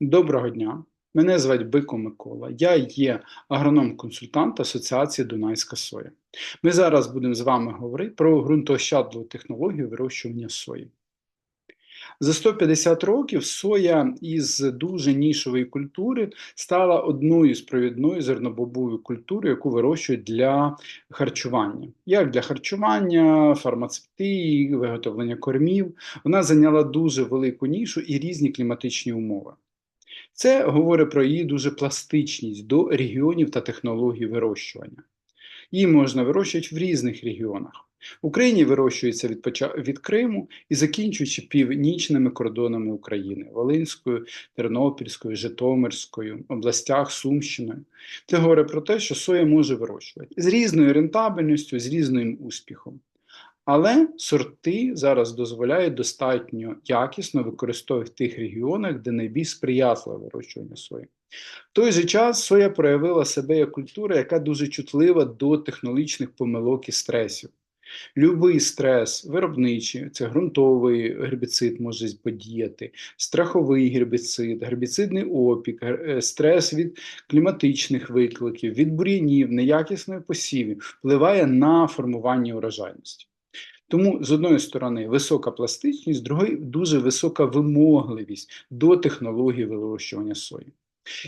Доброго дня, мене звати Бико Микола. Я є агроном-консультант Асоціації Дунайська соя. Ми зараз будемо з вами говорити про ґрунтоощадливу технологію вирощування сої. За 150 років соя із дуже нішової культури стала одною з провідною зернобобовою культури, яку вирощують для харчування. Як для харчування, фармацевтії, виготовлення кормів. Вона зайняла дуже велику нішу і різні кліматичні умови. Це говорить про її дуже пластичність до регіонів та технологій вирощування. Її можна вирощувати в різних регіонах. В Україні вирощується від від Криму і закінчуючи північними кордонами України Волинською, Тернопільською, Житомирською, областях Сумщиною. Це говорить про те, що соя може вирощувати з різною рентабельністю, з різним успіхом. Але сорти зараз дозволяють достатньо якісно використовувати в тих регіонах, де найбільш сприятливе вирощування сої. В той же час соя проявила себе як культура, яка дуже чутлива до технологічних помилок і стресів. Любий стрес, виробничий, це ґрунтовий гербіцид може подіяти, страховий гербіцид, гербіцидний опік, е, стрес від кліматичних викликів, від бур'янів, неякісної посівів впливає на формування урожайності. Тому, з одної сторони, висока пластичність, з другої дуже висока вимогливість до технології вирощування сої.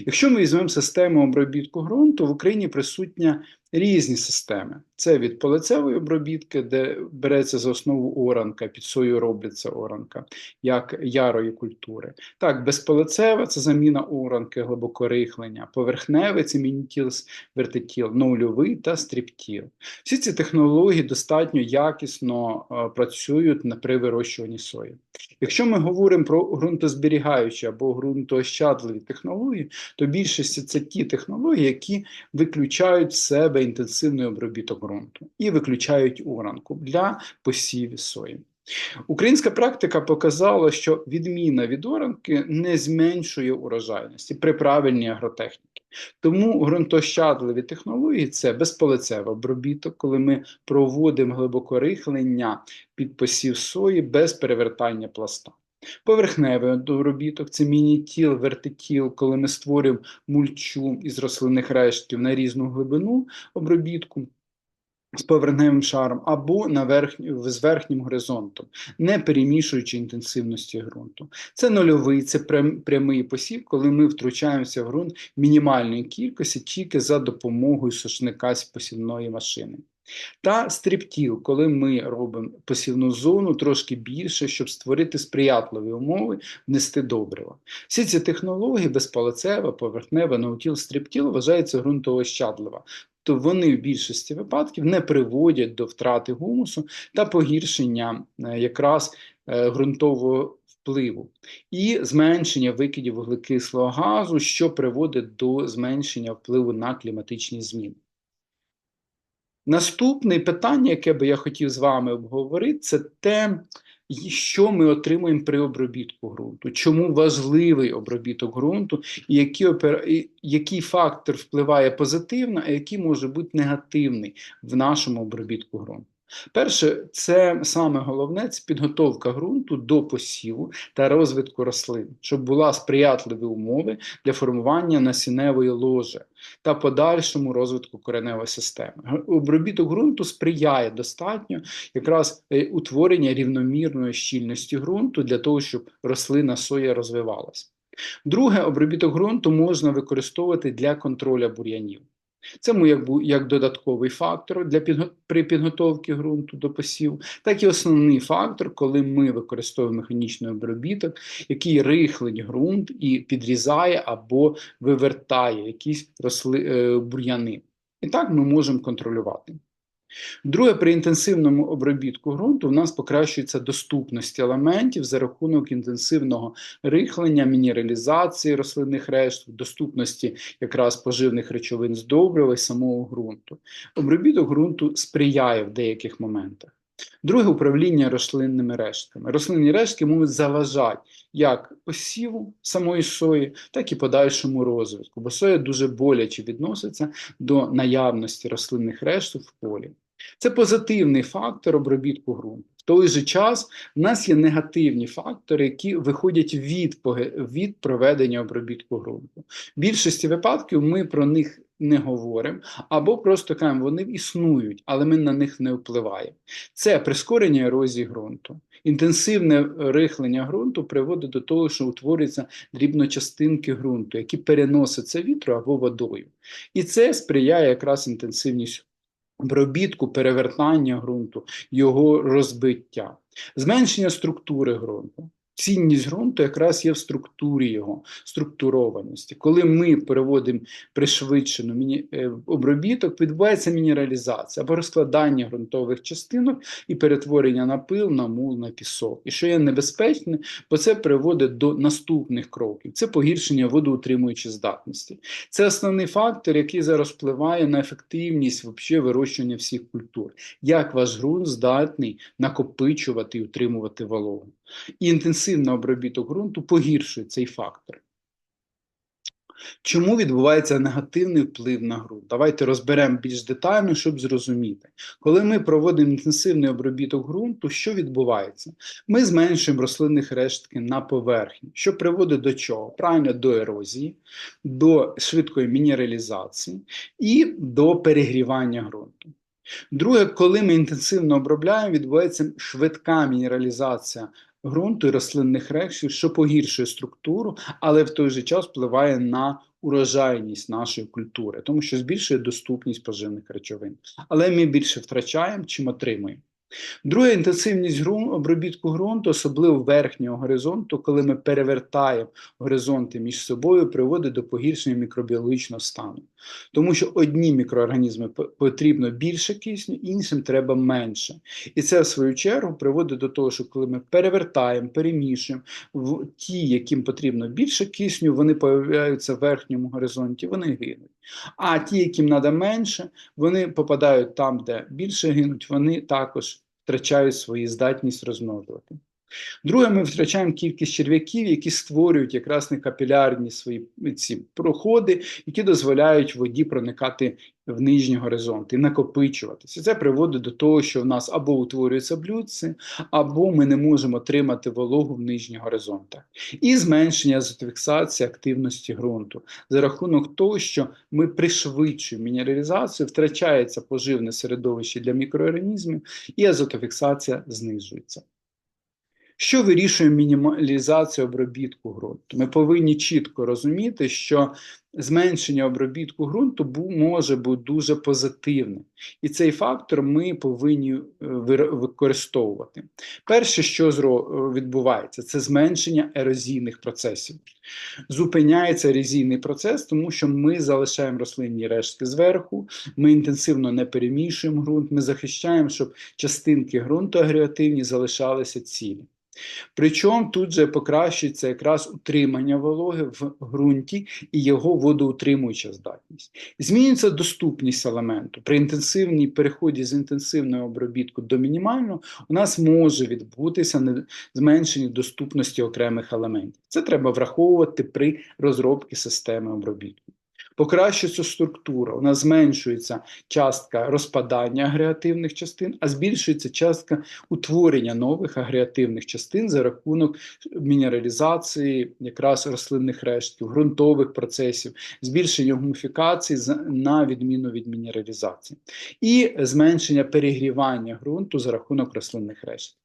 Якщо ми візьмемо систему обробітку ґрунту, в Україні присутня різні системи. Це від полицевої обробітки, де береться за основу оранка, під сою робиться оранка, як ярої культури. Так, безполицева це заміна оранки, глибокорихлення, поверхневе це мінітіл, вертитіл, ноульовий та стріптіл. Всі ці технології достатньо якісно е, працюють при вирощуванні сої. Якщо ми говоримо про ґрунтозберігаючі або ґрунтоощадливі технології, то більшість це ті технології, які виключають в себе себе інтенсивний обробіток ґрунту і виключають уранку для посівів сої. Українська практика показала, що відміна від оранки не зменшує урожайності при правильній агротехніці. Тому ґрунтощадливі технології це безполицевий обробіток, коли ми проводимо глибокорихлення під посів сої без перевертання пласта. Поверхневий доробіток це міні-тіл, вертитіл, коли ми створюємо мульчу із рослинних рештків на різну глибину обробітку. З поверхневим шаром або на верхні, з верхнім горизонтом, не перемішуючи інтенсивності ґрунту. Це нульовий, це прямий посів, коли ми втручаємося в ґрунт мінімальної кількості тільки за допомогою сушника з посівної машини. Та стріптіл, коли ми робимо посівну зону трошки більше, щоб створити сприятливі умови, внести добрива. Всі ці технології безпалицева, поверхнева, наутіл, стріптіл вважаються ґрунтоощадлива. То вони в більшості випадків не приводять до втрати гумусу та погіршення е, якраз е, ґрунтового впливу і зменшення викидів вуглекислого газу, що приводить до зменшення впливу на кліматичні зміни. Наступне питання, яке би я хотів з вами обговорити, це те, що ми отримуємо при обробітку ґрунту. Чому важливий обробіток ґрунту, і який, опер... який фактор впливає позитивно, а який може бути негативний в нашому обробітку ґрунту. Перше, це саме головне це підготовка ґрунту до посіву та розвитку рослин, щоб була сприятливі умови для формування насінневої ложи та подальшому розвитку кореневої системи. Обробіток ґрунту сприяє достатньо якраз е, утворення рівномірної щільності ґрунту для того, щоб рослина соя розвивалася. Друге, обробіток ґрунту можна використовувати для контроля бур'янів. Це як як додатковий фактор для підго... при підготовці ґрунту до посів, так і основний фактор, коли ми використовуємо механічний обробіток, який рихлить ґрунт і підрізає або вивертає якісь росли... Е, бур'яни. І так ми можемо контролювати. Друге, при інтенсивному обробітку ґрунту у нас покращується доступність елементів за рахунок інтенсивного рихлення, мінералізації рослинних решт, доступності якраз поживних речовин з добрива і самого ґрунту. Обробіток ґрунту сприяє в деяких моментах. Друге управління рослинними рештками. Рослинні рештки можуть заважати як посіву самої сої, так і подальшому розвитку, бо соя дуже боляче відноситься до наявності рослинних решток в полі. Це позитивний фактор обробітку ґрунту. В той же час в нас є негативні фактори, які виходять від, від проведення обробітку ґрунту. В більшості випадків ми про них не говоримо, або просто кажемо, вони існують, але ми на них не впливаємо. Це прискорення ерозії ґрунту. Інтенсивне рихлення ґрунту приводить до того, що утворюються дрібночастинки ґрунту, які переносяться вітру або водою. І це сприяє якраз інтенсивністю обробітку, перевертання ґрунту, його розбиття, зменшення структури ґрунту. Цінність ґрунту якраз є в структурі його, структурованості. Коли ми переводимо пришвидшену е, обробіток, відбувається мінералізація або розкладання ґрунтових частинок і перетворення на пил, на мул, на пісок. І що є небезпечне, бо це приводить до наступних кроків: це погіршення водоутримуючої здатності. Це основний фактор, який зараз впливає на ефективність вообще вирощування всіх культур. Як ваш ґрунт здатний накопичувати і утримувати вологу. І інтенсивний обробіток ґрунту погіршує цей фактор. Чому відбувається негативний вплив на ґрунт? Давайте розберемо більш детально, щоб зрозуміти. Коли ми проводимо інтенсивний обробіток ґрунту, що відбувається? Ми зменшуємо рослинних рештки на поверхні, що приводить до чого? Правильно, до ерозії, до швидкої мінералізації і до перегрівання ґрунту. Друге, коли ми інтенсивно обробляємо, відбувається швидка мінералізація ґрунту і рослинних речів, що погіршує структуру, але в той же час впливає на урожайність нашої культури, тому що збільшує доступність поживних речовин. Але ми більше втрачаємо, чим отримуємо. Друга інтенсивність ґрунт, обробітку ґрунту, особливо верхнього горизонту, коли ми перевертаємо горизонти між собою, приводить до погіршення мікробіологічного стану. Тому що одні мікроорганізми потрібно більше кисню, іншим треба менше. І це, в свою чергу, приводить до того, що коли ми перевертаємо, перемішуємо, ті, яким потрібно більше кисню, вони появляються в верхньому горизонті, вони гинуть. А ті, яким треба менше, вони попадають там, де більше гинуть, вони також втрачають свою здатність розмножувати. Друге, ми втрачаємо кількість черв'яків, які створюють якраз некапілярні свої ці проходи, які дозволяють воді проникати в нижні горизонти і накопичуватися. Це приводить до того, що в нас або утворюються блюдці, або ми не можемо отримати вологу в нижніх горизонтах. І зменшення азотофіксації активності ґрунту за рахунок того, що ми пришвидшуємо мінералізацію, втрачається поживне середовище для мікроорганізмів, і азотофіксація знижується. Що вирішує мінімалізацію обробітку ґрунту? Ми повинні чітко розуміти, що зменшення обробітку ґрунту може бути дуже позитивним. І цей фактор ми повинні е, використовувати. Перше, що відбувається, це зменшення ерозійних процесів. Зупиняється ерозійний процес, тому що ми залишаємо рослинні рештки зверху, ми інтенсивно не перемішуємо ґрунт, ми захищаємо, щоб частинки ґрунту агрегативні залишалися цілі. Причому тут же покращується якраз утримання вологи в ґрунті і його водоутримуюча здатність. Змінюється доступність елементу. При інтенсивній переході з інтенсивного обробітку до мінімального у нас може відбутися зменшення доступності окремих елементів. Це треба враховувати при розробці системи обробітку покращується структура, у нас зменшується частка розпадання агреативних частин, а збільшується частка утворення нових агреативних частин за рахунок мінералізації якраз рослинних рештків, ґрунтових процесів, збільшення гуміфікації на відміну від мінералізації, і зменшення перегрівання ґрунту за рахунок рослинних рештків.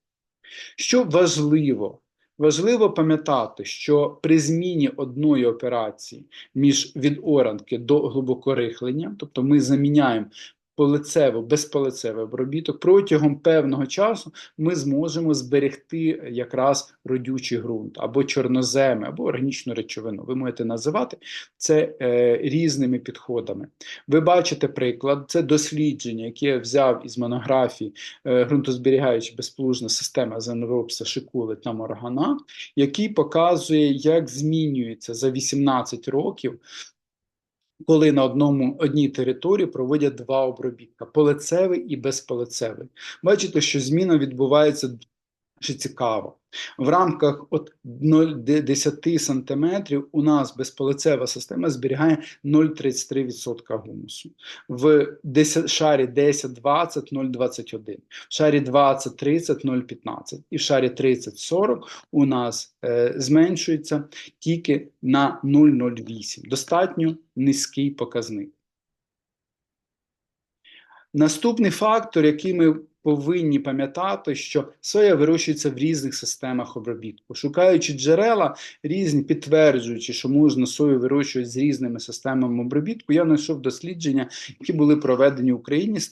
Що важливо Важливо пам'ятати, що при зміні одної операції між від оранки до глибокорихлення, тобто ми заміняємо полицево, безполицевий обробіток, протягом певного часу ми зможемо зберегти якраз родючий ґрунт або чорноземи, або органічну речовину. Ви можете називати це е, різними підходами. Ви бачите приклад, це дослідження, яке я взяв із монографії е, ґрунтозберігаюча безплужна система Зенробса Шикули та Моргана, який показує, як змінюється за 18 років коли на одному одній території проводять два обробітка полицевий і безполицевий. Бачите, що зміна відбувається що цікаво, в рамках от 0,10 см у нас безполицева система зберігає 0,33% гумусу. В 10, шарі 10-20 0,21, в шарі 20-30 0,15 і в шарі 30-40 у нас е, зменшується тільки на 0,08. Достатньо низький показник. Наступний фактор, який ми повинні пам'ятати, що соя вирощується в різних системах обробітку, шукаючи джерела різні, підтверджуючи, що можна сою вирощувати з різними системами обробітку, я знайшов дослідження, які були проведені в Україні з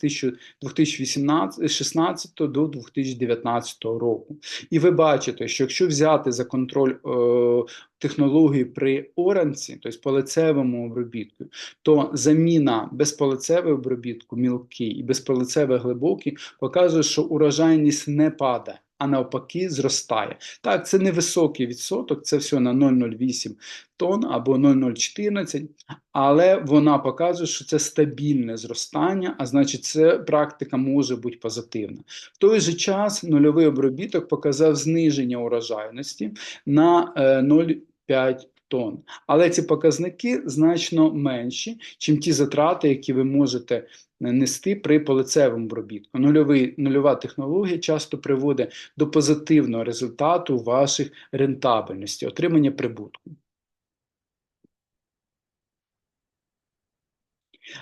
2016 до 2019 року. І ви бачите, що якщо взяти за контроль е, технології при оранці, тобто полицевому обробітку, то заміна безполицевого обробітку мілкий і безполицевий глибокий показує, що урожайність не падає. А навпаки, зростає. Так, це невисокий відсоток, це все на 0,08 тонн або 0,014, але вона показує, що це стабільне зростання, а значить, це практика може бути позитивна. В той же час нульовий обробіток показав зниження урожайності на 0,5 5 тонн. Але ці показники значно менші, ніж ті затрати, які ви можете нести при полицевому обробітку. Нульовий, нульова технологія часто приводить до позитивного результату ваших рентабельності, отримання прибутку.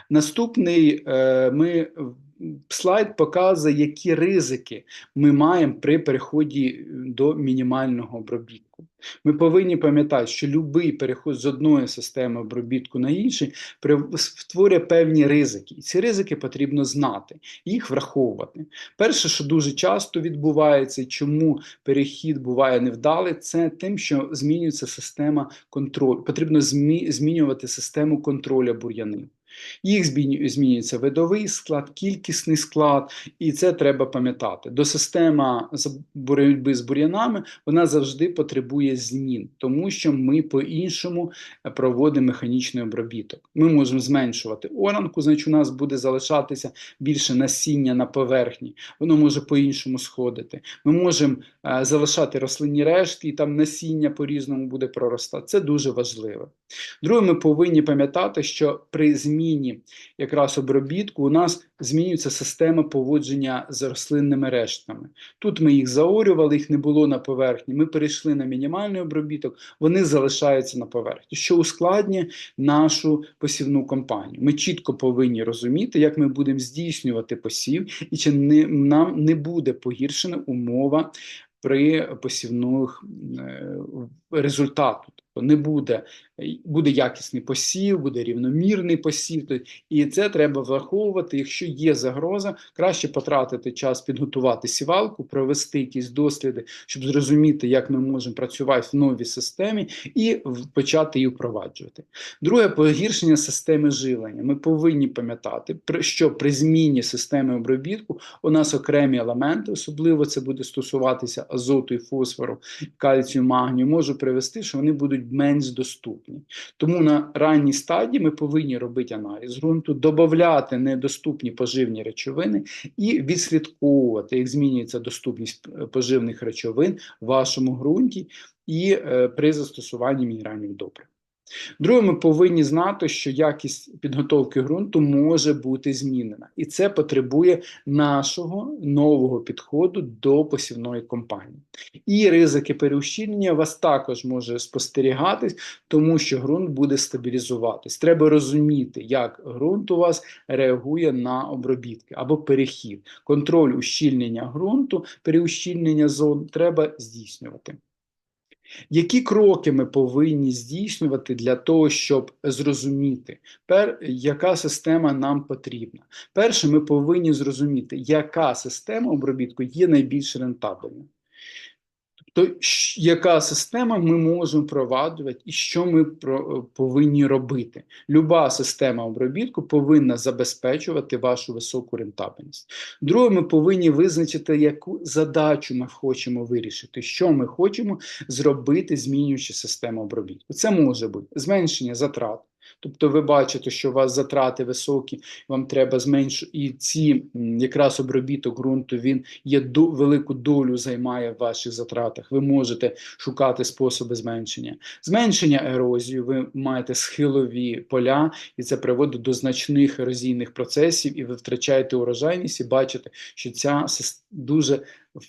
Наступний е, ми слайд показує, які ризики ми маємо при переході до мінімального обробітку. Ми повинні пам'ятати, що будь-який переход з одної системи обробітку на іншу створює певні ризики, і ці ризики потрібно знати, їх враховувати. Перше, що дуже часто відбувається, чому перехід буває невдалий, це тим, що змінюється система контролю. Потрібно змінювати систему контролю бур'янів. Їх змінюється видовий склад, кількісний склад, і це треба пам'ятати. До система боротьби з бур'янами вона завжди потребує змін, тому що ми по-іншому проводимо механічний обробіток. Ми можемо зменшувати оранку, значить у нас буде залишатися більше насіння на поверхні, воно може по-іншому сходити. Ми можемо е, залишати рослинні рештки, і там насіння по-різному буде проростати. Це дуже важливо. Друге, ми повинні пам'ятати, що при зміні зміні якраз обробітку у нас змінюється система поводження з рослинними рештками. Тут ми їх заорювали, їх не було на поверхні. Ми перейшли на мінімальний обробіток, вони залишаються на поверхні, що ускладнює нашу посівну кампанію. Ми чітко повинні розуміти, як ми будемо здійснювати посів, і чи не, нам не буде погіршена умова при посівних е, результату. Тобто не буде буде якісний посів, буде рівномірний посів. І це треба враховувати. Якщо є загроза, краще потратити час підготувати сівалку, провести якісь досліди, щоб зрозуміти, як ми можемо працювати в новій системі, і почати її впроваджувати. Друге погіршення системи живлення. Ми повинні пам'ятати, що при зміні системи обробітку у нас окремі елементи, особливо це буде стосуватися азоту і фосфору, кальцію, магнію, можу привести, що вони будуть менш доступні доступні. Тому на ранній стадії ми повинні робити аналіз ґрунту, додати недоступні поживні речовини і відслідковувати, як змінюється доступність поживних речовин в вашому ґрунті і е, при застосуванні мінеральних добрив. Друге, ми повинні знати, що якість підготовки ґрунту може бути змінена, і це потребує нашого нового підходу до посівної компанії. І ризики переущільнення вас також може спостерігатись, тому що ґрунт буде стабілізуватись. Треба розуміти, як ґрунт у вас реагує на обробітки або перехід. Контроль ущільнення ґрунту, переущільнення зон треба здійснювати. Які кроки ми повинні здійснювати для того, щоб зрозуміти, пер, яка система нам потрібна? Перше, ми повинні зрозуміти, яка система обробітку є найбільш рентабельною то яка система ми можемо впроваджувати і що ми повинні робити? Люба система обробітку повинна забезпечувати вашу високу рентабельність. Друге, ми повинні визначити, яку задачу ми хочемо вирішити, що ми хочемо зробити, змінюючи систему обробітку. Це може бути зменшення затрат. Тобто ви бачите, що у вас затрати високі, вам треба зменшити, і ці якраз обробіток ґрунту він є до велику долю займає в ваших затратах. Ви можете шукати способи зменшення. Зменшення ерозії, ви маєте схилові поля, і це приводить до значних ерозійних процесів, і ви втрачаєте урожайність, і бачите, що ця дуже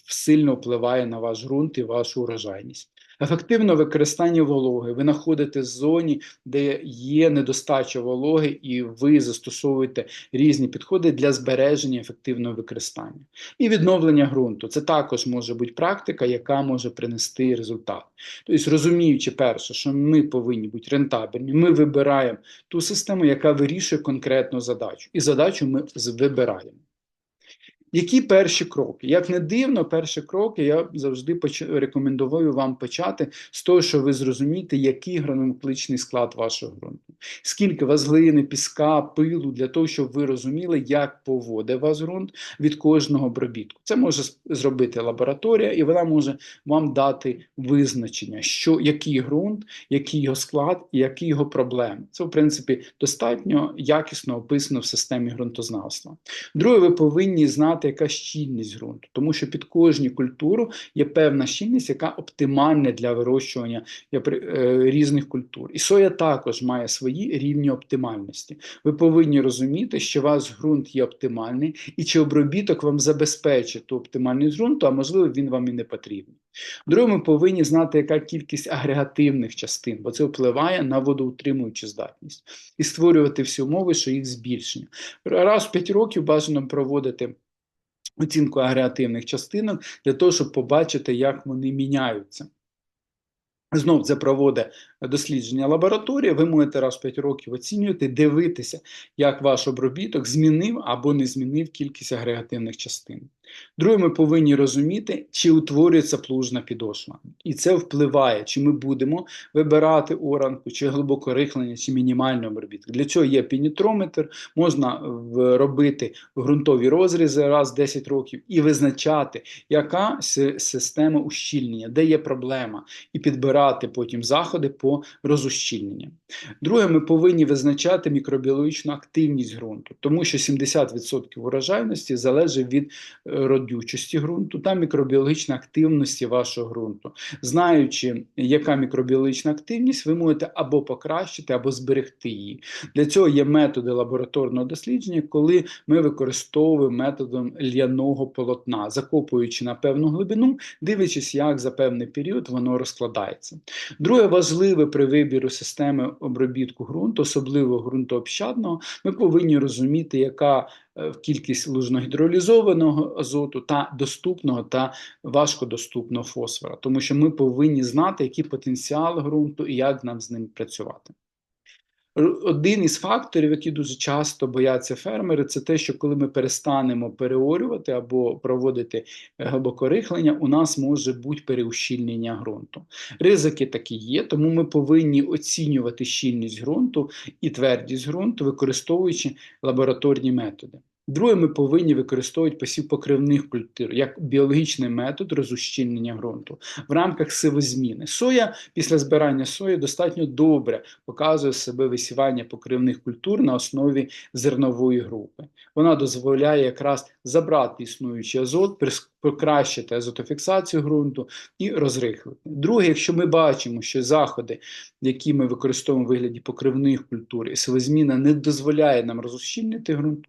сильно впливає на ваш ґрунт і вашу урожайність. Ефективне використання вологи. Ви знаходите в зоні, де є недостача вологи, і ви застосовуєте різні підходи для збереження ефективного використання. І відновлення ґрунту. Це також може бути практика, яка може принести результат. Тобто, розуміючи, перше, що ми повинні бути рентабельні, ми вибираємо ту систему, яка вирішує конкретну задачу. І задачу ми вибираємо. Які перші кроки? Як не дивно, перші кроки я завжди рекомендую вам почати з того, що ви зрозумієте, який граномекличний склад вашого ґрунту. Скільки у вас глини, піска, пилу, для того, щоб ви розуміли, як поводить вас ґрунт від кожного обробітку. Це може зробити лабораторія, і вона може вам дати визначення, що який ґрунт, який його склад і які його проблеми. Це, в принципі, достатньо якісно описано в системі ґрунтознавства. Друге, ви повинні знати знати, яка щільність ґрунту, тому що під кожну культуру є певна щільність, яка оптимальна для вирощування е, різних культур. І соя також має свої рівні оптимальності. Ви повинні розуміти, що у вас ґрунт є оптимальний, і чи обробіток вам забезпечить ту оптимальність ґрунту, а можливо, він вам і не потрібен. Друге, ми повинні знати, яка кількість агрегативних частин, бо це впливає на водоутримуючу здатність, і створювати всі умови, що їх збільшення. Раз в 5 років бажано проводити оцінку агреативних частинок для того, щоб побачити, як вони міняються. Знов це проводить дослідження лабораторії, ви можете раз в 5 років оцінювати, дивитися, як ваш обробіток змінив або не змінив кількість агрегативних частин. Друге, ми повинні розуміти, чи утворюється плужна підошва. І це впливає, чи ми будемо вибирати оранку, чи глибоко рихлення, чи мінімальний обробіток. Для цього є пінітрометр, можна робити ґрунтові розрізи раз в 10 років і визначати, яка система ущільнення, де є проблема, і підбирати потім заходи по розущільненню. Друге, ми повинні визначати мікробіологічну активність ґрунту, тому що 70% урожайності залежить від е, родючості ґрунту та мікробіологічної активності вашого ґрунту. Знаючи, яка мікробіологічна активність, ви можете або покращити, або зберегти її. Для цього є методи лабораторного дослідження, коли ми використовуємо методом ляного полотна, закопуючи на певну глибину, дивлячись, як за певний період воно розкладається. Друге важливе при вибіру системи обробітку ґрунту, особливо ґрунтообщадного, ми повинні розуміти, яка кількість лужногідролізованого азоту та доступного та важкодоступного фосфора, тому що ми повинні знати, який потенціал ґрунту і як нам з ним працювати. Один із факторів, які дуже часто бояться фермери, це те, що коли ми перестанемо переорювати або проводити е, глибокорихлення, у нас може бути переущільнення ґрунту. Ризики такі є, тому ми повинні оцінювати щільність ґрунту і твердість ґрунту, використовуючи лабораторні методи. Друге, ми повинні використовувати посів покривних культур як біологічний метод розущільнення ґрунту в рамках сивозміни. Соя після збирання сої достатньо добре показує себе висівання покривних культур на основі зернової групи. Вона дозволяє якраз забрати існуючий азот, покращити азотофіксацію ґрунту і розрихлити. Друге, якщо ми бачимо, що заходи, які ми використовуємо в вигляді покривних культур, і сивозміна не дозволяє нам розущільнити ґрунт,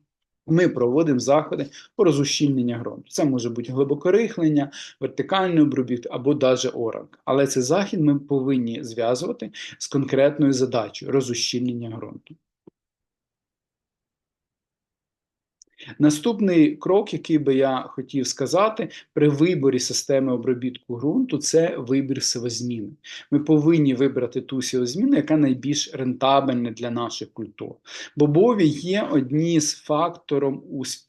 ми проводимо заходи по розущільнення ґрунту. Це може бути глибокорихлення, вертикальний обробіт або навіть оранг. Але цей захід ми повинні зв'язувати з конкретною задачею розущільнення ґрунту. Наступний крок, який би я хотів сказати, при виборі системи обробітку ґрунту, це вибір сивозміни. Ми повинні вибрати ту сівозміну, яка найбільш рентабельна для наших культур. Бобові є одні з факторів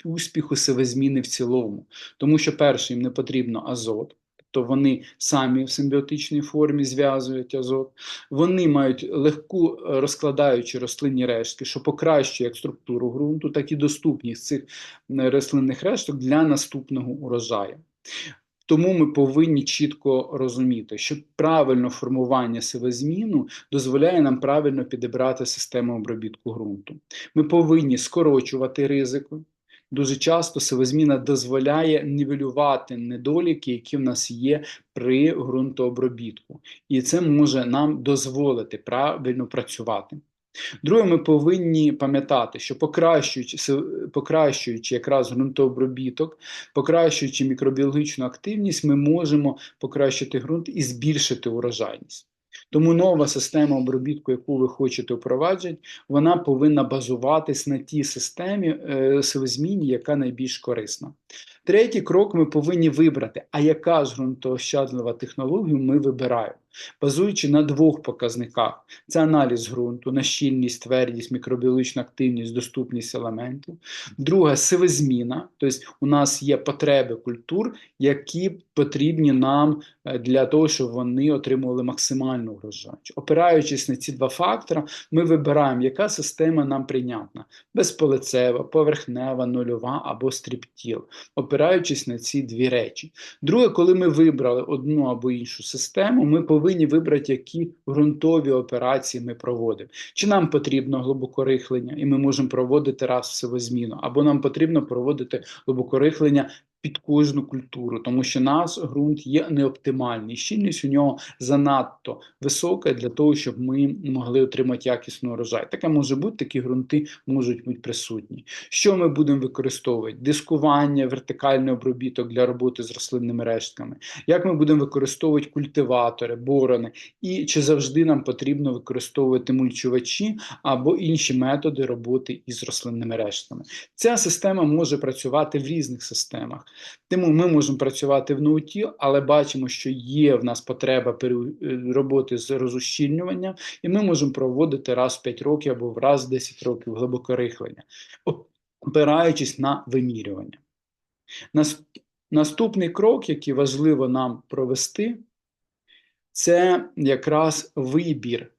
успіху сивозміни в цілому, тому що перше, їм не потрібно азот то вони самі в симбіотичній формі зв'язують азот, вони мають легку е, розкладаючі рослинні рештки, що покращує як структуру ґрунту, так і доступність цих рослинних решток для наступного урожаю. Тому ми повинні чітко розуміти, що правильне формування сивозміну дозволяє нам правильно підібрати систему обробітку ґрунту. Ми повинні скорочувати ризики. Дуже часто сивозміна дозволяє нівелювати недоліки, які в нас є при ґрунтообробітку, і це може нам дозволити правильно працювати. Друге, ми повинні пам'ятати, що покращуючи покращуючи якраз ґрунтообробіток, покращуючи мікробіологічну активність, ми можемо покращити ґрунт і збільшити урожайність. Тому нова система обробітку, яку ви хочете впроваджувати, вона повинна базуватись на тій системі е, силозміні, яка найбільш корисна. Третій крок ми повинні вибрати, а яка ж ґрунтоощадлива технологія ми вибираємо базуючи на двох показниках: це аналіз ґрунту, на щільність, твердість, мікробіологічна активність, доступність елементів. Друге сивозміна, тобто у нас є потреби культур, які потрібні нам для того, щоб вони отримували максимальну врожай. Опираючись на ці два фактори, ми вибираємо, яка система нам прийнятна: безполицева, поверхнева, нульова або стріптіл, опираючись на ці дві речі. Друге, коли ми вибрали одну або іншу систему, ми повинні вибрати, які ґрунтові операції ми проводимо. Чи нам потрібно глибокорихлення, і ми можемо проводити раз всевозміну, або нам потрібно проводити глибокорихлення під кожну культуру, тому що наш ґрунт є неоптимальний. Щільність у нього занадто висока для того, щоб ми могли отримати якісну урожай. Таке може бути, такі ґрунти можуть бути присутні. Що ми будемо використовувати? Дискування, вертикальний обробіток для роботи з рослинними рештками, як ми будемо використовувати культиватори, борони, і чи завжди нам потрібно використовувати мульчувачі або інші методи роботи із рослинними рештками. Ця система може працювати в різних системах. Тому ми можемо працювати в ноуті, але бачимо, що є в нас потреба е, роботи з розущільнюванням, і ми можемо проводити раз в 5 років або раз в 10 років глибокорихлення, опираючись на вимірювання. Наступний крок, який важливо нам провести, це якраз вибір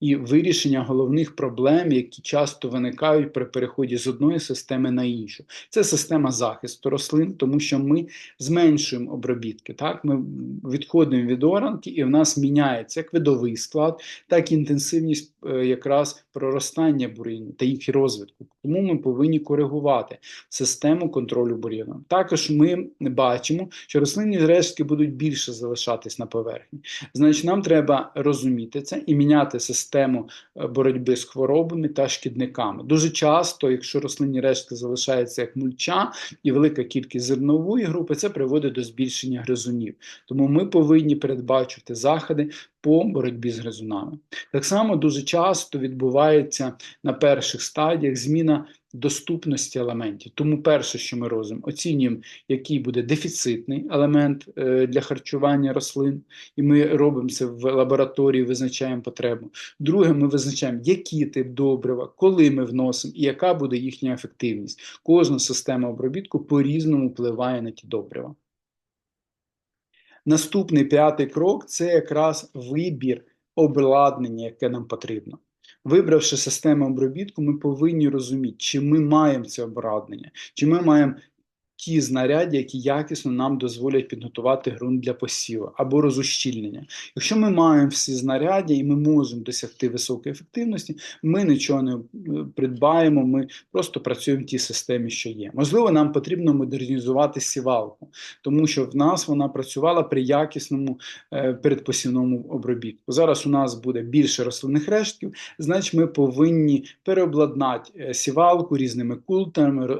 і вирішення головних проблем, які часто виникають при переході з одної системи на іншу. Це система захисту рослин, тому що ми зменшуємо обробітки. Так? Ми відходимо від оранки, і в нас міняється як видовий склад, так і інтенсивність е, якраз проростання бур'янів та їх розвитку. Тому ми повинні коригувати систему контролю бур'яном. Також ми бачимо, що рослинні рештки будуть більше залишатись на поверхні. Значить, нам треба розуміти це і міняти систему систему е, боротьби з хворобами та шкідниками. Дуже часто, якщо рослинні рештки залишаються як мульча і велика кількість зернової групи, це приводить до збільшення гризунів. Тому ми повинні передбачити заходи по боротьбі з гризунами. Так само дуже часто відбувається на перших стадіях зміна доступності елементів. Тому перше, що ми робимо, оцінюємо, який буде дефіцитний елемент е, для харчування рослин, і ми робимо це в лабораторії, визначаємо потребу. Друге, ми визначаємо, який тип добрива, коли ми вносимо і яка буде їхня ефективність. Кожна система обробітку по-різному впливає на ті добрива. Наступний п'ятий крок це якраз вибір обладнання, яке нам потрібно. Вибравши систему обробітку, ми повинні розуміти, чи ми маємо це обладнання, чи ми маємо ті знаряддя, які якісно нам дозволять підготувати ґрунт для посіву або розущільнення. Якщо ми маємо всі знаряддя і ми можемо досягти високої ефективності, ми нічого не е, придбаємо, ми просто працюємо в тій системі, що є. Можливо, нам потрібно модернізувати сівалку, тому що в нас вона працювала при якісному е, передпосівному обробітку. Зараз у нас буде більше рослинних рештків, значить ми повинні переобладнати е, сівалку різними култами,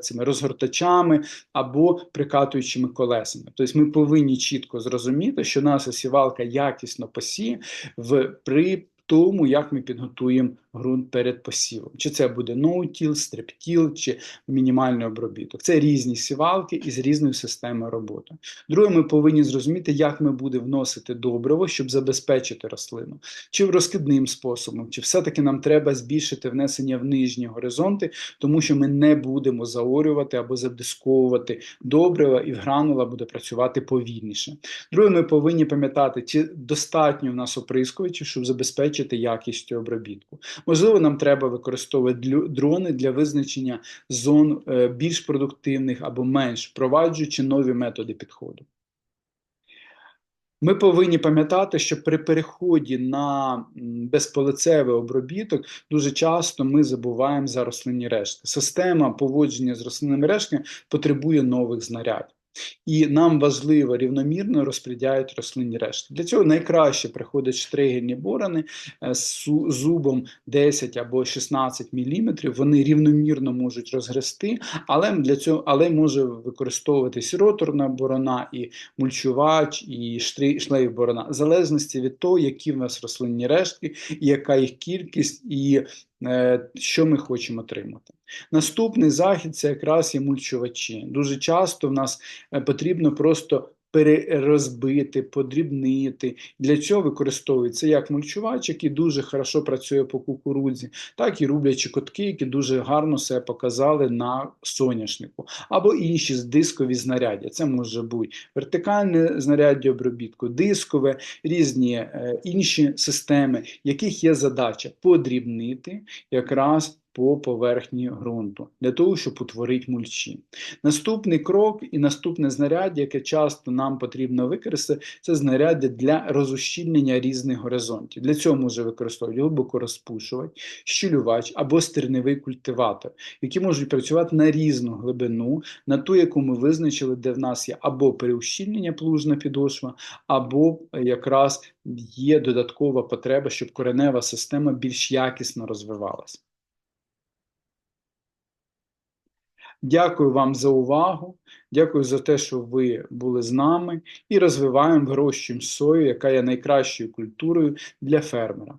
цими розгортачами ключами або прикатуючими колесами. Тобто ми повинні чітко зрозуміти, що наша сівалка якісно посіє в при тому, як ми підготуємо ґрунт перед посівом. Чи це буде ноутіл, стрептіл, чи мінімальний обробіток. Це різні сівалки із різною системою роботи. Друге, ми повинні зрозуміти, як ми будемо вносити добриво, щоб забезпечити рослину, чи розкидним способом, чи все-таки нам треба збільшити внесення в нижні горизонти, тому що ми не будемо заорювати або задисковувати добрива, і в гранула буде працювати повільніше. Друге, ми повинні пам'ятати, чи достатньо в нас оприскувачів, щоб забезпечити забезпечити якістю обробітку. Можливо, нам треба використовувати дрони для визначення зон е, більш продуктивних або менш, впроваджуючи нові методи підходу. Ми повинні пам'ятати, що при переході на безполицевий обробіток дуже часто ми забуваємо за рослинні рештки. Система поводження з рослинними рештками потребує нових знарядь. І нам важливо рівномірно розподіляють рослинні решти. Для цього найкраще приходять штригельні борони е, з зубом 10 або 16 мм. Вони рівномірно можуть розгрести, але для цього але може використовуватись роторна борона, і мульчувач, і шлейф борона, в залежності від того, які в нас рослинні рештки, і яка їх кількість, і Е, що ми хочемо отримати. Наступний захід це якраз є мульчувачі. Дуже часто в нас е, потрібно просто перерозбити, подрібнити. Для цього використовується як мульчувач, який дуже хорошо працює по кукурудзі, так і рублячі котки, які дуже гарно себе показали на соняшнику, або інші дискові знаряддя. Це може бути вертикальне знаряддя обробітку, дискове, різні е, інші системи, яких є задача подрібнити якраз по поверхні ґрунту для того, щоб утворити мульчі. Наступний крок і наступне знаряддя, яке часто нам потрібно використати, це знаряддя для розущільнення різних горизонтів. Для цього може використовувати глибокорозпушувач, щілювач або стерневий культиватор, які можуть працювати на різну глибину, на ту, яку ми визначили, де в нас є або переущільнення плужна підошва, або якраз є додаткова потреба, щоб коренева система більш якісно розвивалася. Дякую вам за увагу. Дякую за те, що ви були з нами і розвиваємо вирощуємо сою, яка є найкращою культурою для фермера.